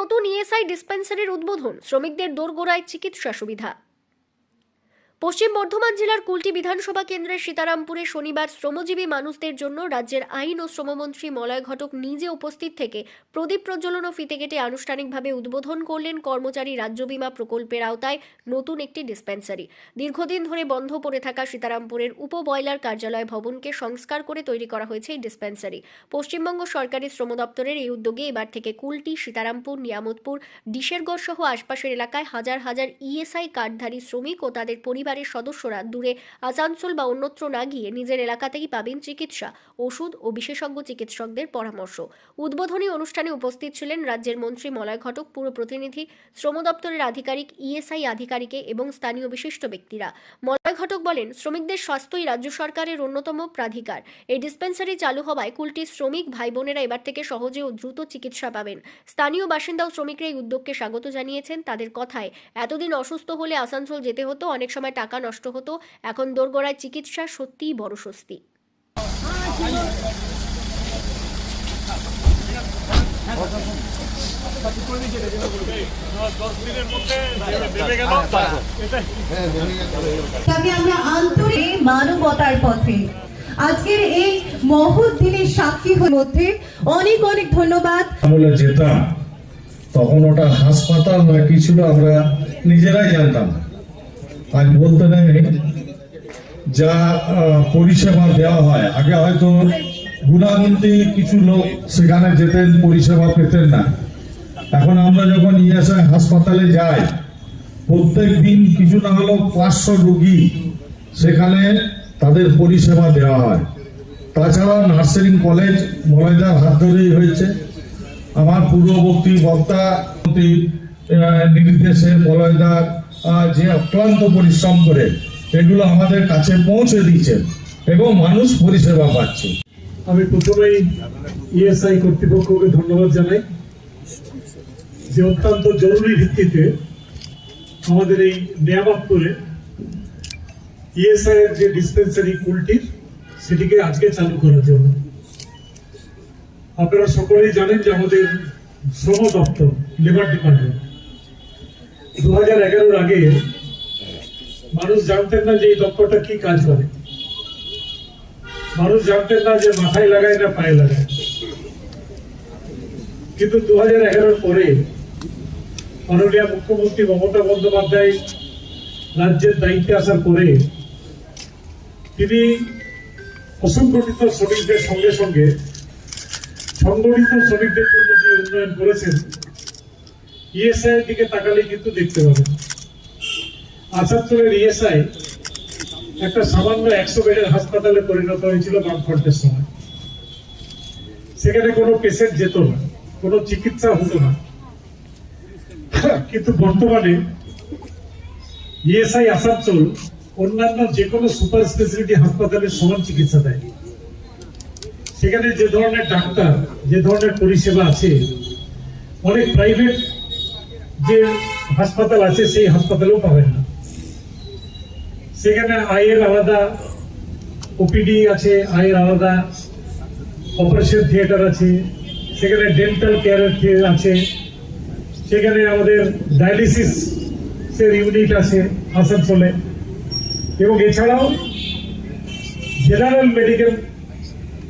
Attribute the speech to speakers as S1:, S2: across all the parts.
S1: নতুন ইএসআই ডিসপেন্সারির উদ্বোধন। শ্রমিকদের দোরগোড়ায় চিকিৎসা সুবিধা। পশ্চিম বর্ধমান জেলার কুলটি বিধানসভা কেন্দ্রের সীতারামপুরে শনিবার শ্রমজীবী মানুষদের জন্য রাজ্যের আইন ও শ্রমমন্ত্রী মলয় ঘটক নিজে উপস্থিত থেকে প্রদীপ প্রজ্বলন ও ফিতে কেটে আনুষ্ঠানিকভাবে উদ্বোধন করলেন কর্মচারী রাজ্য বিমা প্রকল্পের আওতায় নতুন একটি ডিসপেন্সারি। দীর্ঘদিন ধরে বন্ধ পড়ে থাকা সীতারামপুরের উপ বয়লার কার্যালয় ভবনকে সংস্কার করে তৈরি করা হয়েছে এই ডিসপেন্সারি। পশ্চিমবঙ্গ সরকারি শ্রম দপ্তরের এই উদ্যোগে এবার থেকে কুলটি, সীতারামপুর, নিয়ামতপুর ডিশেরগড় সহ আশপাশের এলাকায় হাজার হাজার ইএসআই কার্ডধারী শ্রমিক ও তাদের পরিবারের সদস্যরা দূরে আসানসোল বা অন্যত্র না গিয়ে নিজের এলাকাতেই পাবেন চিকিৎসা, ওষুধ ও বিশেষজ্ঞ চিকিৎসকদের পরামর্শ। উদ্বোধনী অনুষ্ঠানে উপস্থিত ছিলেন রাজ্যের মন্ত্রী মলয় ঘটক, পুর প্রতিনিধি, শ্রম দপ্তরের আধিকারিক, ইএসআই আধিকারিকে এবং স্থানীয় বিশিষ্ট ব্যক্তিরা। মলয় ঘটক বলেন, শ্রমিকদের স্বাস্থ্যই রাজ্য সরকারের অন্যতম প্রাধিকার। এই ডিসপেন্সারি চালু হওয়ায় কুলটির শ্রমিক ভাই বোনেরা এবার থেকে সহজে ও দ্রুত চিকিৎসা পাবেন। স্থানীয় বাসিন্দা ও শ্রমিকরা এই উদ্যোগকে স্বাগত জানিয়েছেন। তাদের কথায়, এতদিন অসুস্থ হলে আসানসোল যেতে হতো, অনেক সময় টাকা নষ্ট হতো এখন দোরগোড়ায় চিকিৎসা সত্যিই বড় স্বস্তি।
S2: তাকে আমরা আন্তরিক মানবতার পথে। আজকের এই মহৎ দিনের সাক্ষী মধ্যে অনেক অনেক ধন্যবাদ।
S3: যেতাম তখন ওটা হাসপাতাল না কি ছিল আমরা নিজেরাই জানতাম না। আজ বলতে নেই যা পরিষেবা দেওয়া হয়। আগে হয়তো গুণাগুন্তি কিছু লোক সেখানে যেতেন পরিষেবা পেতেন না। এখন আমরা যখন ইএসআই হাসপাতালে যাই প্রত্যেক দিন কিছু না হলেও পাঁচশো রুগী সেখানে তাদের পরিষেবা দেওয়া হয়। তাছাড়া নার্সিং কলেজ মলয়দার হাত ধরেই হয়েছে। আমার পূর্ববর্তী বক্তা নির্দেশে আহ, যে অক্লান্ত পরিশ্রম করে এগুলো আমাদের কাছে পৌঁছে দিয়েছেন এবং মানুষ পরিষেবা পাচ্ছে।
S4: আমি প্রথমেই ইএসআই কর্তৃপক্ষকে ধন্যবাদ জানাই যে অত্যন্ত জরুরি ভিত্তিতে আমাদের এই নিয়ামতপুরে ইএসআই এর যে ডিসপেন্সারি কুলটির সেটিকে আজকে চালু করার জন্য। আপনারা সকলেই জানেন যে আমাদের শ্রম দপ্তর লেবার ডিপার্টমেন্ট দু হাজার আগে মানুষ জানতেন না যে এই দপ্তরটা কি কাজ করে। মানুষ জানতেন না যে মাথায় লাগায় না পায়ে লাগায়। কিন্তু দু হাজার পরে মাননীয় মুখ্যমন্ত্রী মমতা বন্দ্যোপাধ্যায় রাজ্যের দায়িত্বে আসার পরে তিনি অসংগঠিত শ্রমিকদের সঙ্গে সঙ্গে সংগঠিত শ্রমিকদের জন্য যে উন্নয়ন করেছেন ইএসআই এর দিকে তাকালে কিন্তু দেখতে পাবেন। আসানসোলের ইএসআই একটা সামান্য একশো বেডের হাসপাতালে পরিণত হয়েছিল বামফ্রন্টের সময়। সেখানে কোনো পেশেন্ট যেত না, কোনো চিকিৎসা হতো না। কিন্তু বর্তমানে ইএসআই আসানসোল অন্যান্য যে কোনো সুপার স্পেশালিটি হাসপাতালে সমান চিকিৎসা দেয়। সেখানে যে ধরনের ডাক্তার, যে ধরনের পরিষেবা আছে, অনেক প্রাইভেট যে হাসপাতাল আছে, সেই হাসপাতালেও পাবেন না। সেখানে আয়ের আলাদা ওপিডি আছে, আয়ের আলাদা অপারেশন থিয়েটার আছে, সেখানে ডেন্টাল কেয়ার আছে, সেখানে আমাদের ডায়ালিসিস এর ইউনিট আছে আসানসোলে। এবং এছাড়াও জেনারেল মেডিকেল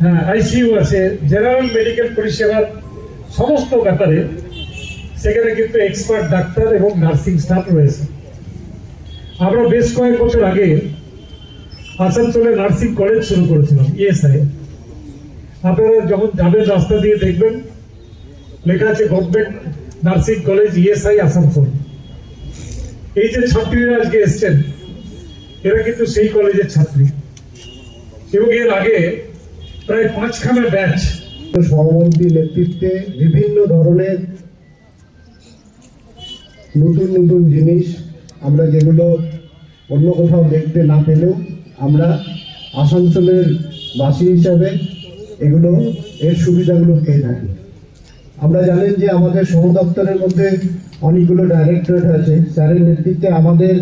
S4: হ্যাঁ আইসিইউ আছে জেনারেল মেডিকেল পরিষেবার সমস্ত ব্যাপারে সেখানে কিন্তু এক্সপার্ট ডাক্তার এবং নার্সিং স্টাফ রয়েছে। আমরা বেশ কয়েক বছর আগে আসানসোলে নার্সিং কলেজ শুরু করেছিলাম ইএসআই আপনারা যখন যাবেন রাস্তা দিয়ে দেখবেন, লেখা আছে government nursing college ESI Asansol. এই যে ছাত্রীরা আজকে এসছেন, এরা কিন্তু সেই কলেজের ছাত্রী। এবং এর আগে প্রায় পাঁচখানা ব্যাচ
S5: সহমন্ত্রীর নেতৃত্বে বিভিন্ন ধরনের নতুন নতুন জিনিস আমরা যেগুলো অন্য কোথাও দেখতে না পেলেও আমরা আসানসোলের বাসী হিসাবে এগুলো, এর সুবিধাগুলো পেয়ে থাকি। আমরা জানেন যে আমাদের সহ দপ্তরের মধ্যে অনেকগুলো ডাইরেক্টরেট আছে। স্যারের নেতৃত্বে আমাদের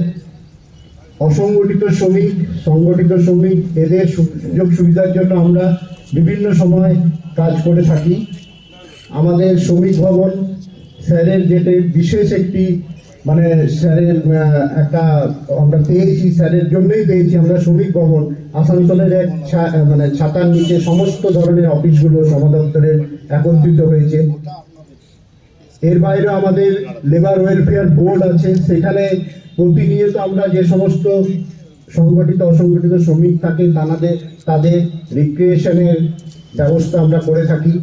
S5: অসংগঠিত শ্রমিক, সংগঠিত শ্রমিক, এদের সুযোগ সুবিধার জন্য আমরা বিভিন্ন সময় কাজ করে থাকি। আমাদের শ্রমিক ভবন স্যারের যেটা বিশেষ একটি মানে স্যারের একটা আমরা পেয়েছি, স্যারের জন্যই পেয়েছি আমরা শ্রমিক ভবন, আসানসোলের এক মানে ছাতার নিচে সমস্ত ধরনের অফিসগুলো সমাদপ্তরের একত্রিত হয়েছে। এর বাইরে আমাদের লেবার ওয়েলফেয়ার বোর্ড আছে, সেখানে প্রতিনিয়ত আমরা যে সমস্ত সংগঠিত, অসংগঠিত শ্রমিক থাকে তাদের তাদের রিক্রিয়েশনের ব্যবস্থা আমরা করে থাকি।